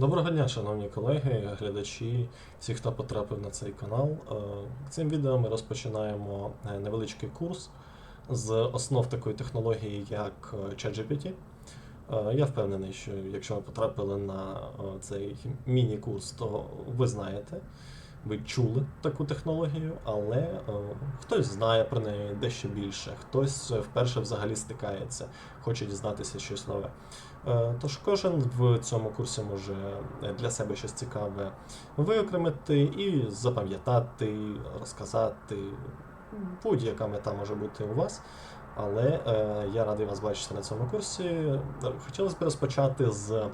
Доброго дня, шановні колеги, глядачі, всі, хто потрапив на цей канал. Е, Цим відео ми розпочинаємо е, невеличкий курс з основ такої технології, як е, ChatGPT. Я впевнений, що якщо ви потрапили на цей міні-курс, то ви знаєте, ви чули таку технологію, але хтось знає про неї дещо більше, хтось вперше взагалі стикається, хоче дізнатися щось нове. Е, Тож кожен в цьому курсі може е, для себе щось цікаве виокремити і запам'ятати, розказати. Будь-яка мета може бути у вас. Але е, я радий вас бачити на цьому курсі. Хотілося б розпочати з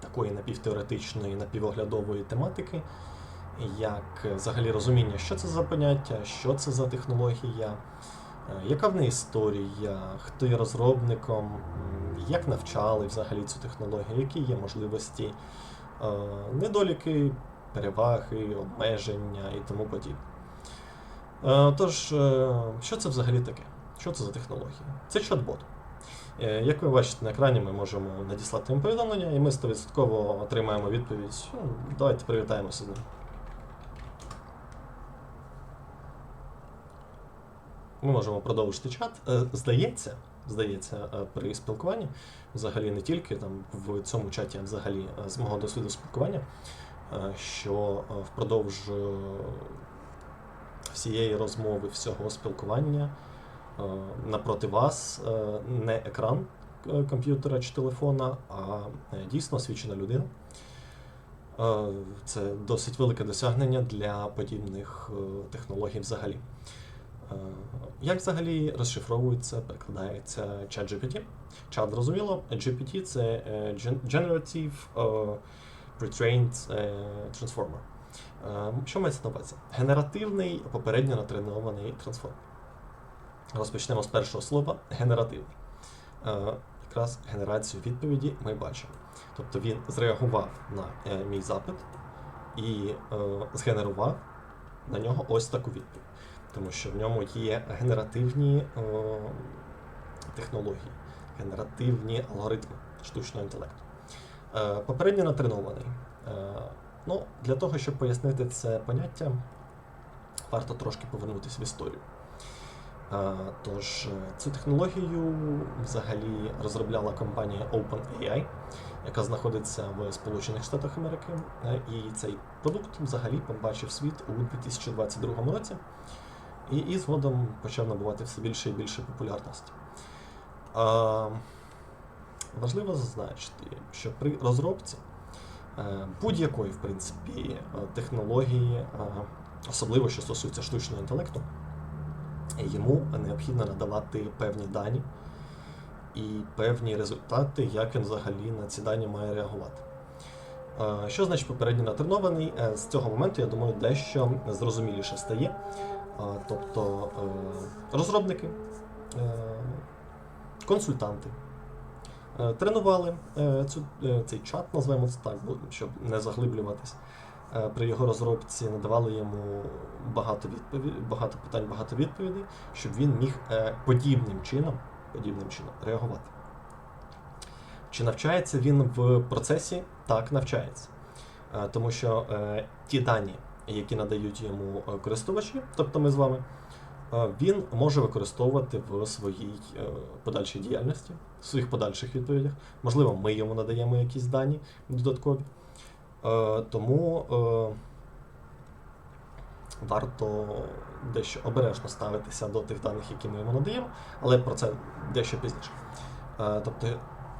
такої напівтеоретичної, напівоглядової тематики, як взагалі розуміння, що це за поняття, що це за технологія, яка в неї історія, хто є розробником, як навчали взагалі цю технологію, які є можливості, е, недоліки, переваги, обмеження і тому подібне. Е, Тож, е, що це взагалі таке? Що це за технологія? Це чат-бот. Е, Як ви бачите на екрані, ми можемо надіслати їм повідомлення, і ми 100% отримаємо відповідь. Ну, давайте привітаємося з ним. Ми можемо продовжити чат. Е, Здається, здається, е, при спілкуванні, взагалі не тільки там в цьому чаті, а взагалі е, з мого досвіду спілкування, що впродовж всієї розмови, всього спілкування напроти вас не екран комп'ютера чи телефона, а дійсно освічена людина. Це досить велике досягнення для подібних технологій взагалі. Е, Як взагалі розшифровується, перекладається ChatGPT? Чат зрозуміло, GPT це е, Generative Pre-trained е, Transformer. Що мається на увазі? Генеративний, попередньо натренований трансформер. Розпочнемо з першого слова генеративний. Якраз генерацію відповіді ми бачимо. Тобто він зреагував на мій запит і згенерував на нього ось таку відповідь. Тому що в ньому є генеративні е, технології, генеративні алгоритми штучного інтелекту. Е, Попередньо натренований. Е, Ну, для того, щоб пояснити це поняття, варто трошки повернутися в історію. Е, Тож, е, цю технологію взагалі розробляла компанія OpenAI, яка знаходиться в Сполучених Штатах Америки. Е, І цей продукт взагалі побачив світ у 2022 році і, і згодом почав набувати все більше і більше популярності. Е, Важливо зазначити, що при розробці е, будь-якої, в принципі, е, технології, е, особливо що стосується штучного інтелекту, йому необхідно надавати певні дані і певні результати, як він взагалі на ці дані має реагувати. Що значить попередньо натренований? З цього моменту, я думаю, дещо зрозуміліше стає. Тобто е, розробники, е, консультанти е, тренували цю, цей чат, назвемо це так, щоб не заглиблюватись. При його розробці надавали йому багато відповідей, багато питань, багато відповідей, щоб він міг подібним чином, подібним чином реагувати. Чи навчається він в процесі? Так, навчається. Тому що ті дані, які надають йому е, користувачі, тобто ми з вами, е, він може використовувати в своїй е, подальшій діяльності, в своїх подальших відповідях. Можливо, ми йому надаємо якісь дані додаткові. Тому варто дещо обережно ставитися до тих даних, які ми йому надаємо, але про це дещо пізніше. Тобто,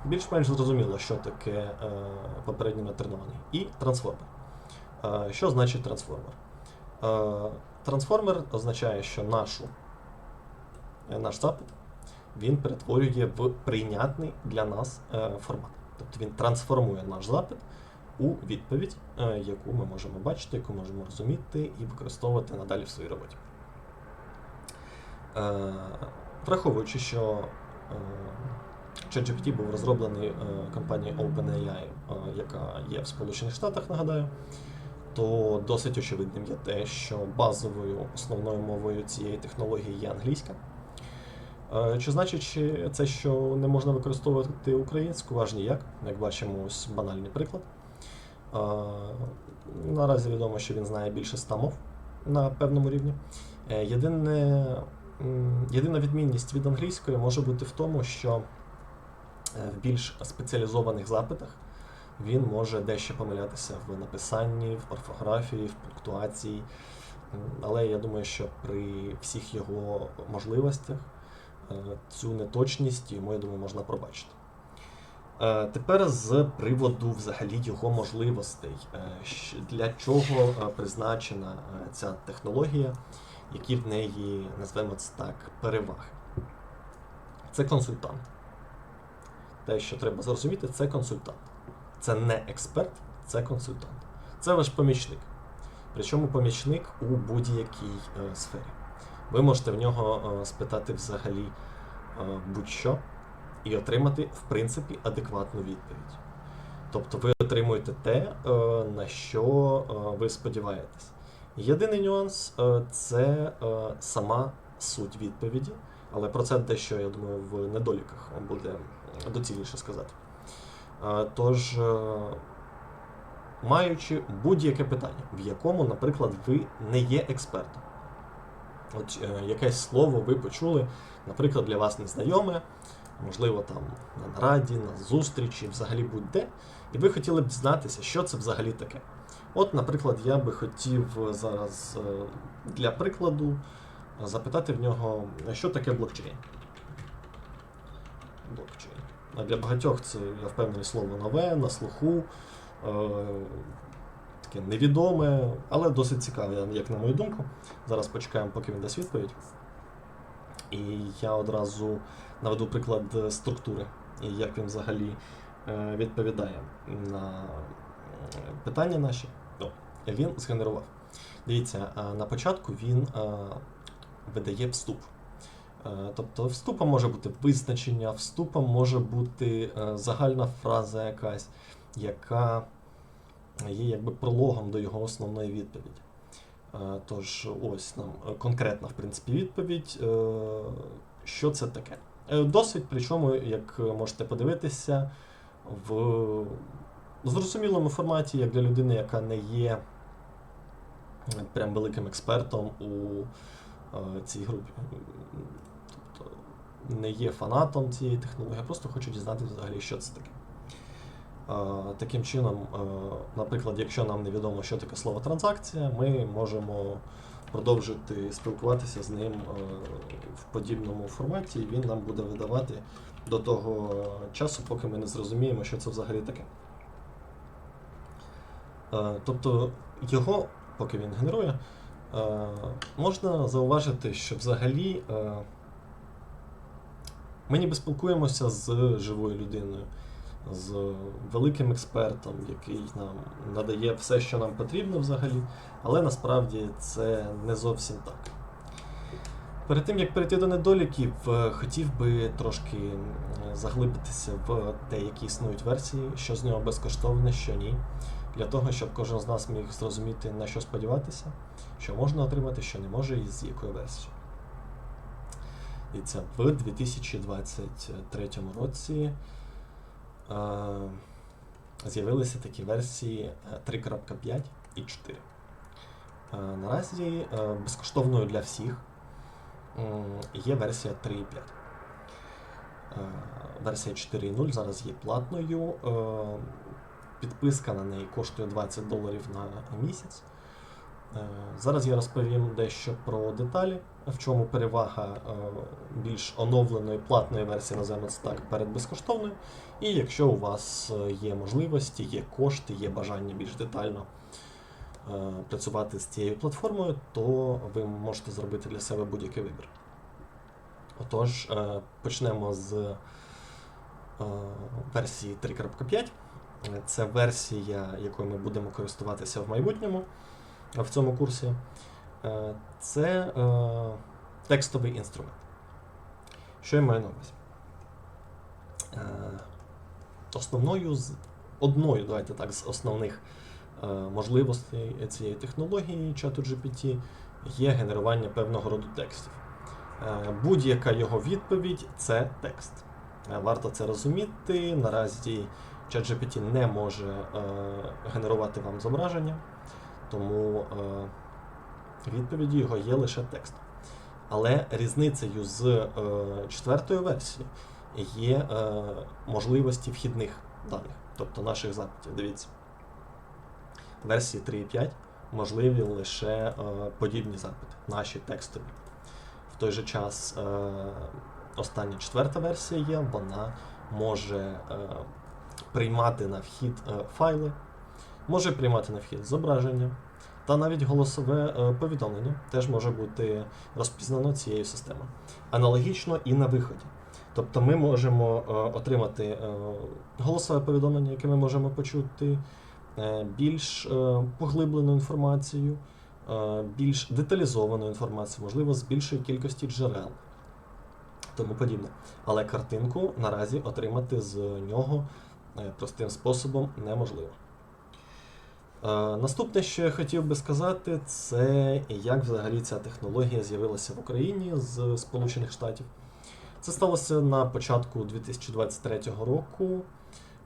більш-менш зрозуміло, що таке попередньо натренований. І трансформер. Що значить трансформер? Трансформер означає, що нашу, е, наш запит він перетворює в прийнятний для нас е, формат. Тобто він трансформує наш запит у відповідь, е, яку ми можемо бачити, яку можемо розуміти і використовувати надалі в своїй роботі. Враховуючи, що ChatGPT був розроблений компанією OpenAI, яка є в Сполучених Штатах, нагадаю, то досить очевидним є те, що базовою основною мовою цієї технології є англійська. Е, Чи значить це, що не можна використовувати українську, аж ніяк, як бачимо, ось банальний приклад. Е, Наразі відомо, що він знає більше ста мов на певному рівні. Е, Єдине, єдина відмінність від англійської може бути в тому, що в більш спеціалізованих запитах він може дещо помилятися в написанні, в орфографії, в пунктуації. Але я думаю, що при всіх його можливостях е, цю неточність йому, я думаю, можна пробачити. Е, Тепер з приводу взагалі його можливостей. Е, Для чого призначена ця технологія, які в неї, назвемо це так, переваги. Це консультант. Те, що треба зрозуміти, це консультант. Це не експерт, це консультант. Це ваш помічник. Причому помічник у будь-якій е, сфері. Ви можете в нього е, спитати взагалі е, будь-що і отримати, в принципі, адекватну відповідь. Тобто ви отримуєте те, е, на що е, ви сподіваєтесь. Єдиний нюанс е, це е, сама суть відповіді, але про це дещо, я думаю, в недоліках буде доцільніше сказати. Е, Тож, е, маючи будь-яке питання, в якому, наприклад, ви не є експертом. От е, якесь слово ви почули, наприклад, для вас незнайоме, можливо, там на нараді, на зустрічі, взагалі будь-де, і ви хотіли б дізнатися, що це взагалі таке. От, наприклад, я би хотів зараз для прикладу запитати в нього, що таке блокчейн. Блокчейн. Для багатьох це, я впевнений, слово нове, на слуху, е, таке невідоме, але досить цікаве, як на мою думку. Зараз почекаємо, поки він дасть відповідь. І я одразу наведу приклад е, структури, і як він взагалі е, відповідає на питання наші. Він згенерував. Дивіться, на початку він видає вступ. Е, Тобто вступом може бути визначення, вступом може бути е, загальна фраза якась, яка є якби прологом до його основної відповіді. Е, Тож, ось нам конкретна в принципі відповідь. Що це таке? Досить, причому, як можете подивитися, в зрозумілому форматі, як для людини, яка не є прям великим експертом у цій групі. Не є фанатом цієї технології, а просто хочу дізнатися взагалі, що це таке. Таким чином, наприклад, якщо нам невідомо, що таке слово транзакція, ми можемо продовжити спілкуватися з ним в подібному форматі, і він нам буде видавати до того часу, поки ми не зрозуміємо, що це взагалі таке. Тобто його, поки він генерує, можна зауважити, що взагалі ми ніби спілкуємося з живою людиною, з великим експертом, який нам надає все, що нам потрібно взагалі, але насправді це не зовсім так. Перед тим як перейти до недоліків, е, хотів би трошки заглибитися в те, які існують версії, що з нього безкоштовне, що ні, для того, щоб кожен з нас міг зрозуміти, на що сподіватися, що можна отримати, що не може, і з якою версією. І це в 2023 році е, з'явилися такі версії е, 3.5 і 4. Е, Наразі е, безкоштовною для всіх є версія 3.5. Е, Версія 4.0 зараз є платною. е, Підписка на неї коштує 20 доларів на місяць. Е, Зараз я розповім дещо про деталі, в чому перевага е, більш оновленої платної версії, називаємо це так, перед безкоштовною. І якщо у вас е, є можливості, є кошти, є бажання більш детально е, працювати з цією платформою, то ви можете зробити для себе будь-який вибір. Отож, почнемо з версії 3.5. Це версія, якою ми будемо користуватися в майбутньому в цьому курсі. Е, Це е, текстовий інструмент. Що я маю на увазі? Е, Основною з одною, давайте так, з основних можливостей цієї технології чату GPT є генерування певного роду текстів. Будь-яка його відповідь це текст. Варто це розуміти. Наразі ChatGPT не може генерувати вам зображення, тому відповіді його є лише текст. Але різницею з е, четвертою версією є е, можливості вхідних даних, тобто наших запитів. Дивіться. В версії 3.5 можливі лише е, подібні запити, наші текстові. В той же час остання четверта версія є, вона може приймати на вхід файли, може приймати на вхід зображення, та навіть голосове е, повідомлення теж може бути розпізнано цією системою. Аналогічно і на виході. Тобто ми можемо е, отримати е, голосове повідомлення, яке ми можемо почути, більш поглиблену інформацію, більш деталізовану інформацію, можливо, з більшої кількості джерел, тому подібне. Але картинку наразі отримати з нього простим способом неможливо. Е, Наступне, що я хотів би сказати, це як взагалі ця технологія з'явилася в Україні з Сполучених Штатів. Це сталося на початку 2023 року,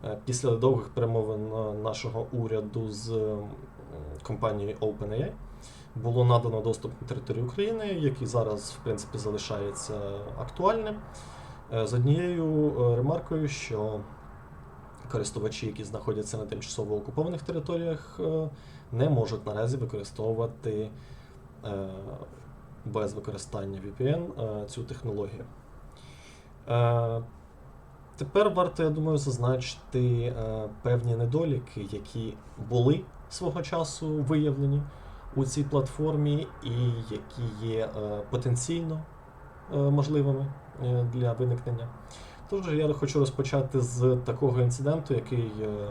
е, після довгих перемовин нашого уряду з компанією OpenAI. Було надано доступ на територію України, який зараз, в принципі, залишається актуальним. е, З однією ремаркою, що користувачі, які знаходяться на тимчасово окупованих територіях, е, не можуть наразі використовувати е, без використання VPN е, цю технологію. Тепер варто, я думаю, зазначити певні недоліки, які були свого часу виявлені у цій платформі, і які є потенційно можливими для виникнення. Тож я хочу розпочати з такого інциденту, який е,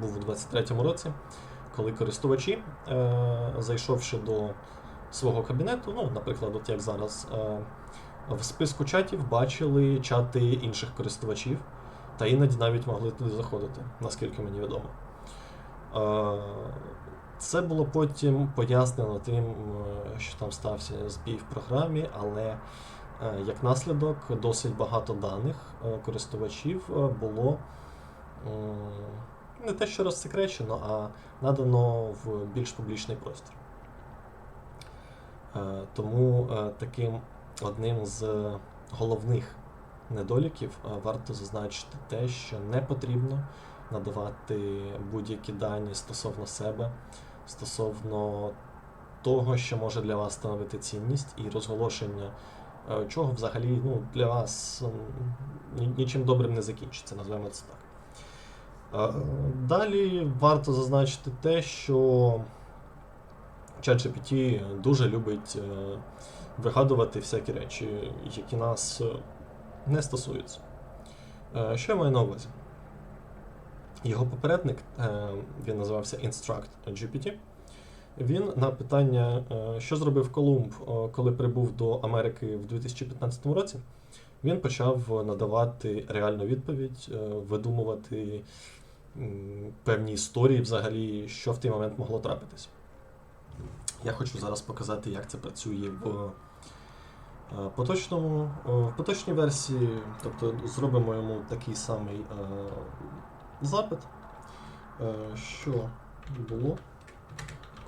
був у 23-му році, коли користувачі, е, зайшовши до свого кабінету, ну, наприклад, от як зараз, е, в списку чатів бачили чати інших користувачів, та іноді навіть могли туди заходити, наскільки мені відомо. Це було потім пояснено тим, що там стався збій в програмі, але як наслідок досить багато даних е, користувачів е, було не те, що розсекречено, а надано в більш публічний простір. Е, Тому е, таким одним з головних недоліків е, варто зазначити те, що не потрібно надавати будь-які дані стосовно себе, стосовно того, що може для вас становити цінність, і розголошення е, чого взагалі ну, для вас нічим добрим не закінчиться, називаємо це так. Е, Далі варто зазначити те, що ChatGPT дуже любить е, вигадувати всякі речі, які нас е, не стосуються. Е, Що я маю на увазі? Його попередник, е, він називався Instruct GPT. Він на питання, е, що зробив Колумб, е, коли прибув до Америки в 2015 році, він почав надавати реальну відповідь, е, видумувати певні історії взагалі, що в той момент могло трапитись. Я хочу зараз показати, як це працює в поточному, в поточній версії. Тобто зробимо йому такий самий запит, що було,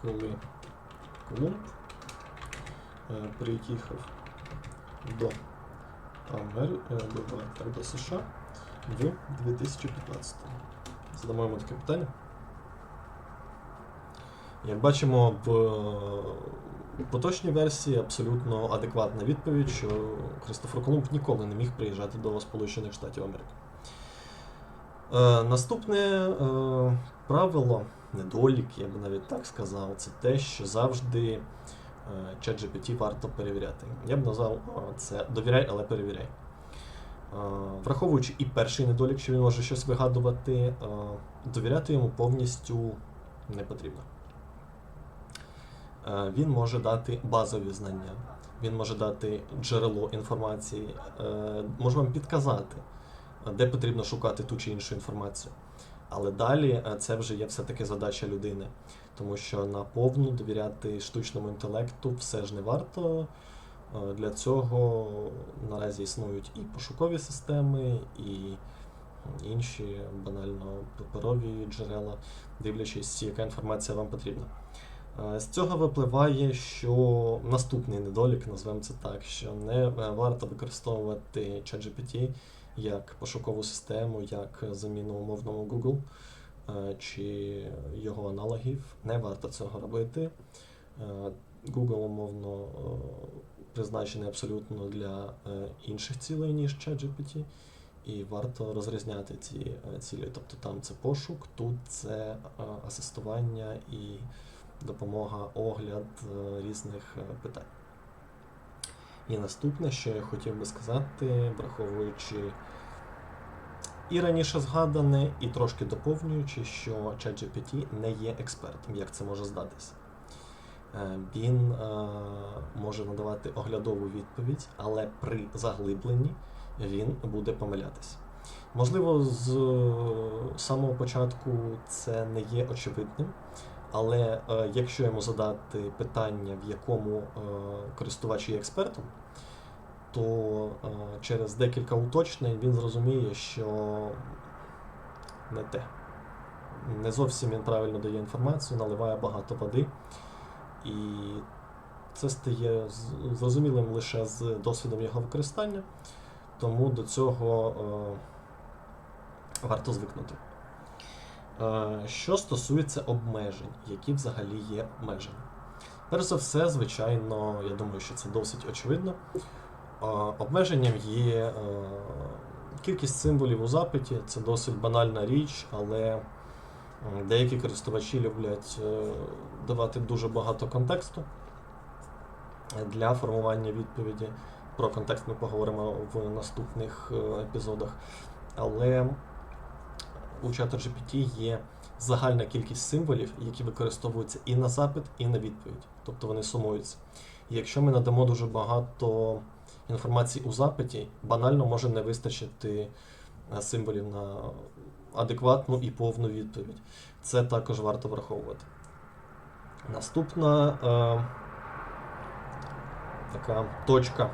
коли Колумб е, приїхав до Амер... е, так, до США в 2015 Задамо йому таке питання. Як бачимо, в е, поточній версії абсолютно адекватна відповідь, що Христофор Колумб ніколи не міг приїжджати до Сполучених Штатів Америки. Наступне правило, недолік, я би навіть так сказав, це те, що завжди е, ChatGPT варто перевіряти. Я б назвав е, це довіряй, але перевіряй. Е, Враховуючи і перший недолік, що він може щось вигадувати, довіряти йому повністю не потрібно. Він може дати базові знання, він може дати джерело інформації, може вам підказати, де потрібно шукати ту чи іншу інформацію. Але далі е, це вже є все-таки задача людини, тому що на повну довіряти штучному інтелекту все ж не варто. Е, Для цього наразі існують і пошукові системи, і інші банально паперові джерела, дивлячись, яка інформація вам потрібна. Е, З цього випливає, що наступний недолік, назвемо це так, що не варто використовувати ChatGPT як пошукову систему, як заміну умовному Google е, чи його аналогів. Не варто цього робити. Е, Google умовно е, призначений абсолютно для інших цілей, ніж ChatGPT. І варто розрізняти ці цілі. Тобто там це пошук, тут це асистування і допомога, огляд різних питань. І наступне, що я хотів би сказати, враховуючи і раніше згадане, і трошки доповнюючи, що ChatGPT не є експертом, як це може здатися. Е, Він е, може надавати оглядову відповідь, але при заглибленні він буде помилятися. Можливо, з е, самого початку це не є очевидним, але е, якщо йому задати питання, в якому е, користувач є експертом, то е, через декілька уточнень він зрозуміє, що не те. Не зовсім він правильно дає інформацію, наливає багато води. І це стає зрозумілим лише з досвідом його використання, тому до цього е, варто звикнути. Е, Що стосується обмежень, які взагалі є обмеження. Перш за все, звичайно, я думаю, що це досить очевидно. Е, Обмеженням є е, кількість символів у запиті, це досить банальна річ, але деякі користувачі люблять давати дуже багато контексту для формування відповіді. Про контекст ми поговоримо в наступних епізодах. Але у ChatGPT є загальна кількість символів, які використовуються і на запит, і на відповідь. Тобто вони сумуються. І якщо ми надамо дуже багато інформації у запиті, банально може не вистачити е, символів на адекватну і повну відповідь. Це також варто враховувати. Наступна е, така точка,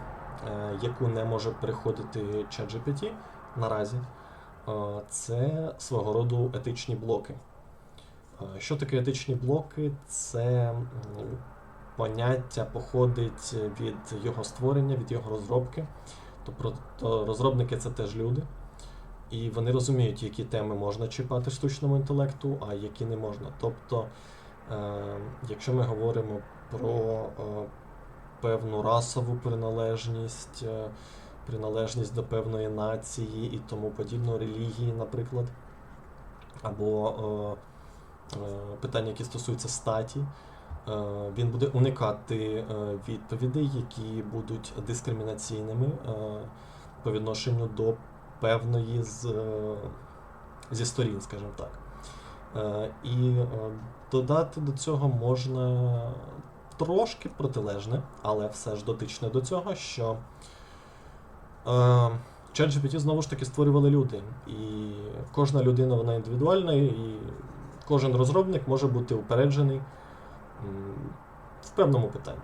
е, яку не може переходити ChatGPT наразі, це свого роду етичні блоки. Що таке етичні блоки? Це поняття походить від його створення, від його розробки. Тобто розробники це теж люди. І вони розуміють, які теми можна чіпати штучному інтелекту, а які не можна. Тобто, е, якщо ми говоримо про е, певну расову приналежність, е, приналежність до певної нації і тому подібно, релігії, наприклад, або е, е, питання, які стосуються статі, е, він буде уникати е, відповідей, які будуть дискримінаційними е, по відношенню до певної з, е, зі сторін, скажімо так. Е, І е, додати до цього можна трошки протилежне, але все ж дотичне до цього, що е, ChatGPT знову ж таки створювали люди. І кожна людина вона індивідуальна, і кожен розробник може бути упереджений в певному питанні.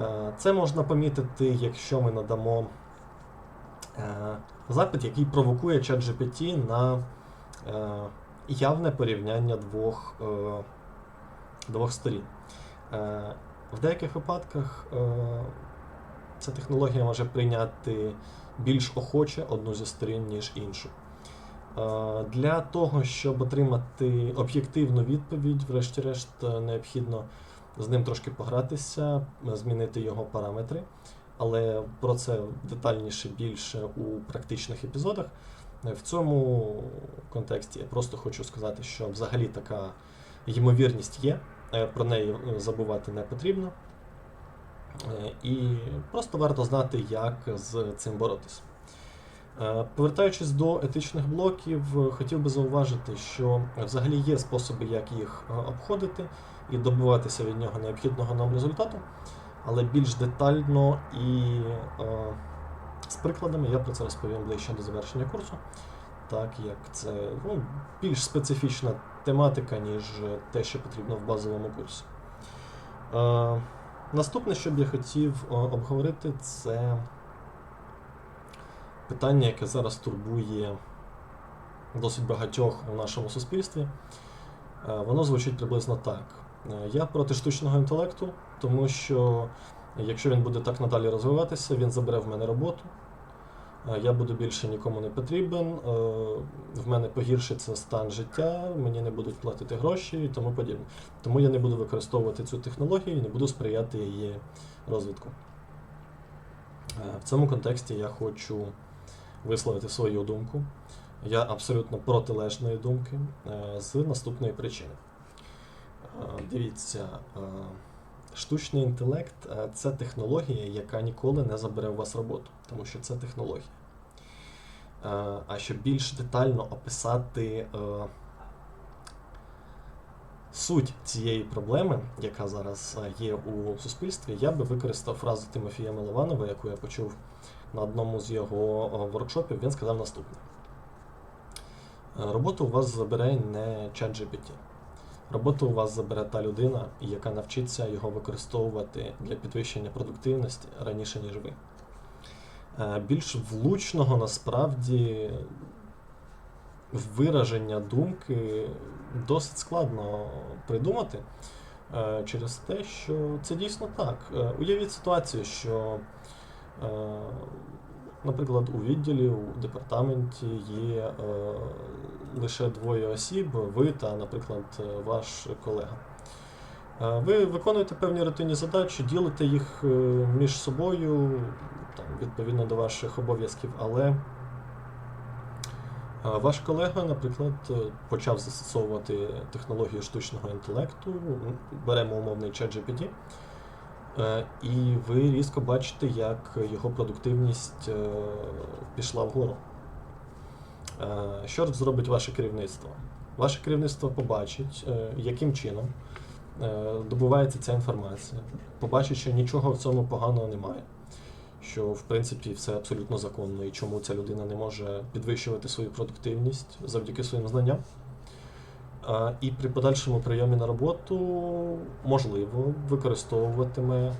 Е, Це можна помітити, якщо ми надамо е, запит, який провокує ChatGPT на е, явне порівняння двох, двох сторін. В деяких випадках ця технологія може прийняти більш охоче одну зі сторін, ніж іншу. Для того, щоб отримати об'єктивну відповідь, врешті-решт, е, необхідно з ним трошки погратися, е, змінити його параметри. Але про це детальніше більше у практичних епізодах. Е, В цьому контексті я просто хочу сказати, що взагалі така ймовірність є, про неї забувати не потрібно. І просто варто знати, як з цим боротися. Е, Повертаючись до етичних блоків, хотів би зауважити, що взагалі є способи, як їх е, обходити і добиватися від нього необхідного нам результату, але більш детально і е, з прикладами я про це розповім ближче до завершення курсу, так як це ну, більш специфічна тематика, ніж те, що потрібно в базовому курсі. Е, Наступне, що б я хотів обговорити, це питання, яке зараз турбує досить багатьох у нашому суспільстві. Е, Воно звучить приблизно так. Е, Я проти штучного інтелекту, тому що якщо він буде так надалі розвиватися, він забере в мене роботу. Е, Я буду більше нікому не потрібен, е, в мене погіршиться стан життя, мені не будуть платити гроші і тому подібне. Тому я не буду використовувати цю технологію і не буду сприяти її розвитку. Е, В цьому контексті я хочу висловити свою думку. Я абсолютно протилежної думки з наступної причини. Дивіться, штучний інтелект е, це технологія, яка ніколи не забере у вас роботу, тому що це технологія. Е, А щоб більш детально описати е, суть цієї проблеми, яка зараз є у суспільстві, я би використав фразу Тимофія Милованова, яку я почув на одному з його воркшопів. Він сказав наступне: роботу у вас забере не ChatGPT. Роботу у вас забере та людина, яка навчиться його використовувати для підвищення продуктивності раніше, ніж ви. Е, Більш влучного насправді вираження думки досить складно придумати е, через те, що це дійсно так. Е, Уявіть ситуацію, що, наприклад, у відділі, у департаменті є лише двоє осіб, ви та, наприклад, е, ваш колега. Е, Ви виконуєте певні рутинні задачі, ділите їх е, між собою там, відповідно до ваших обов'язків, але ваш колега, наприклад, почав застосовувати технологію штучного інтелекту, беремо умовний ChatGPT, і ви різко бачите, як його продуктивність пішла вгору. Е, Що зробить ваше керівництво? Ваше керівництво побачить, е, яким чином е, добувається ця інформація, побачить, що нічого в цьому поганого немає, що в принципі все абсолютно законно і чому ця людина не може підвищувати свою продуктивність завдяки своїм знанням. І при подальшому прийомі на роботу можливо використовуватиме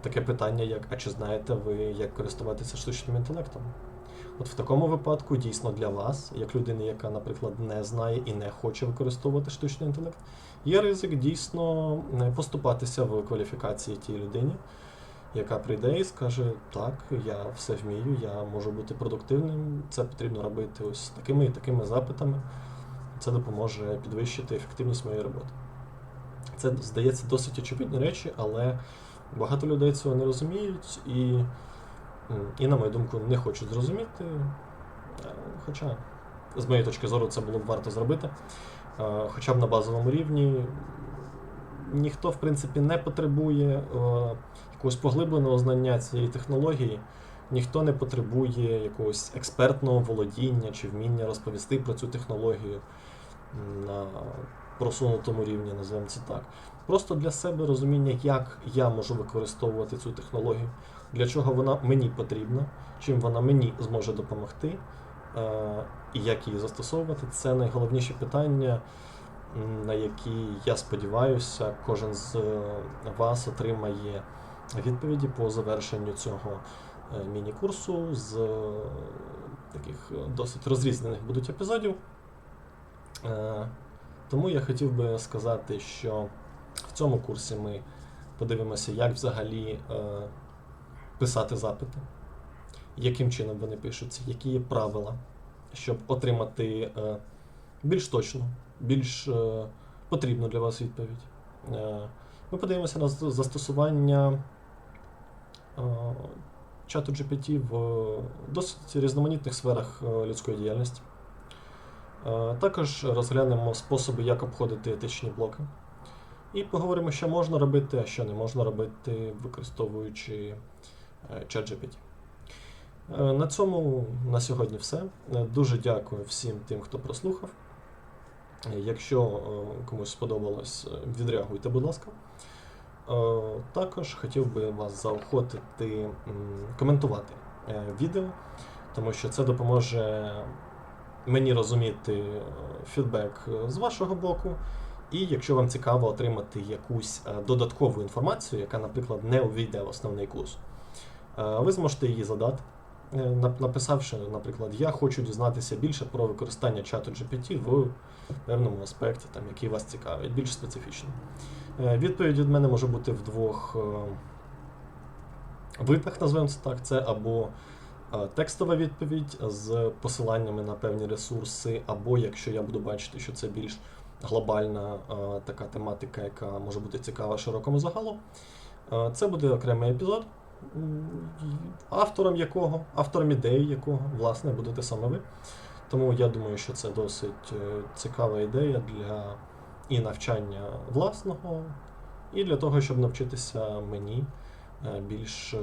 таке питання, як а чи знаєте ви, як користуватися штучним інтелектом? От в такому випадку дійсно для вас, як людини, яка, наприклад, не знає і не хоче використовувати штучний інтелект, є ризик дійсно не поступатися в кваліфікації тій людині, яка прийде і скаже: так, я все вмію, я можу бути продуктивним, це потрібно робити ось такими і такими запитами. Це допоможе підвищити ефективність моєї роботи. Це здається досить очевидні речі, але багато людей цього не розуміють і, і на мою думку, не хочуть зрозуміти. Е, Хоча, з моєї точки зору, це було б варто зробити. Е, Хоча б на базовому рівні ніхто, в принципі, не потребує е, якогось поглибленого знання цієї технології, ніхто не потребує якогось експертного володіння чи вміння розповісти про цю технологію на просунутому рівні, називаємо це так. Просто для себе розуміння, як я можу використовувати цю технологію, для чого вона мені потрібна, чим вона мені зможе допомогти, е, і як її застосовувати, це найголовніші питання, на які я сподіваюся, кожен з е, вас отримає відповіді по завершенню цього е, міні-курсу з таких досить розрізнених будуть епізодів. Тому я хотів би сказати, що в цьому курсі ми подивимося, як взагалі писати запити, яким чином вони пишуться, які є правила, щоб отримати е, більш точну, більш е, потрібну для вас відповідь. Е, Ми подивимося на застосування чату GPT в досить різноманітних сферах людської діяльності. Також розглянемо способи, як обходити етичні блоки. І поговоримо, що можна робити, а що не можна робити, використовуючи ChatGPT. Е, На цьому на сьогодні все. Е, Дуже дякую всім тим, хто прослухав. Е, Якщо комусь сподобалось, відреагуйте, будь ласка. Також хотів би вас заохотити коментувати відео, тому що це допоможе мені розуміти фідбек з вашого боку І якщо вам цікаво отримати якусь додаткову інформацію, яка, наприклад, не увійде в основний курс, ви зможете її задати, е, написавши, наприклад, я хочу дізнатися більше про використання чату GPT в певному аспекті, там, який вас цікавить, більш специфічно. Е, Відповідь від мене може бути в двох е, видах, називаємо це так. Це або е, текстова відповідь з посиланнями на певні ресурси, або якщо я буду бачити, що це більш глобальна е, така тематика, яка може бути цікава широкому загалу, е, це буде окремий епізод, автором якого, автором ідеї якого, власне, будете саме ви. Тому я думаю, що це досить е, цікава ідея для і навчання власного, і для того, щоб навчитися мені е, більш е,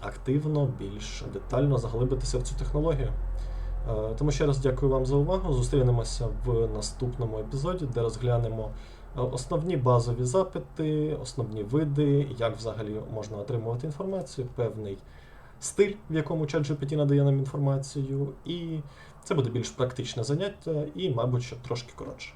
активно, більш детально заглибитися в цю технологію. Тому ще раз дякую вам за увагу. Зустрінемося в наступному епізоді, де розглянемо основні базові запити, основні види, як взагалі можна отримувати інформацію, певний стиль, в якому ChatGPT надає нам інформацію, і це буде більш практичне заняття і, мабуть, що трошки коротше.